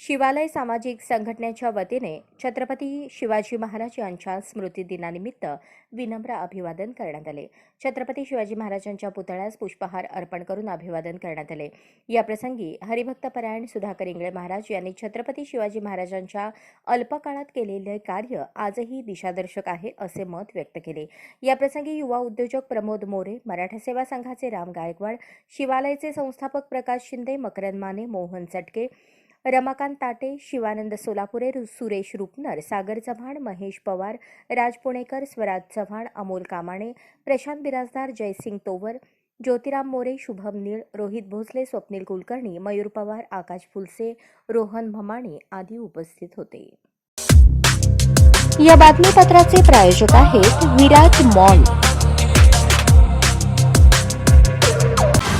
शिवालय सामाजिक संघटनेच्या वतीने छत्रपती शिवाजी महाराज यांच्या स्मृतिदिनानिमित्त विनम्र अभिवादन करण्यात आले. छत्रपती शिवाजी महाराजांच्या पुतळ्यास पुष्पहार अर्पण करून अभिवादन करण्यात आले. याप्रसंगी हरिभक्तपरायण सुधाकर इंगळे महाराज यांनी छत्रपती शिवाजी महाराजांच्या अल्पकाळात केलेले कार्य आजही दिशादर्शक आहे असे मत व्यक्त केले. याप्रसंगी युवा उद्योजक प्रमोद मोरे मराठा सेवा संघाचे राम गायकवाड शिवालयचे संस्थापक प्रकाश शिंदे मकरंद माने मोहन चटके रमाकांत ताटे शिवानंद सोलापुरे रु- सुरेश रुपनर सागर चव्हाण महेश पवार राज पुणेकर स्वराज चव्हाण अमोल कामाणे प्रशांत बिराजदार जयसिंग तोवर ज्योतिराम मोरे शुभम नीळ रोहित भोसले स्वप्नील कुलकर्णी मयूर पवार आकाश फुलसे रोहन भमाणे आदी उपस्थित होते. या बातमीपत्राचे प्रायोजक आहेत विराट मॉल.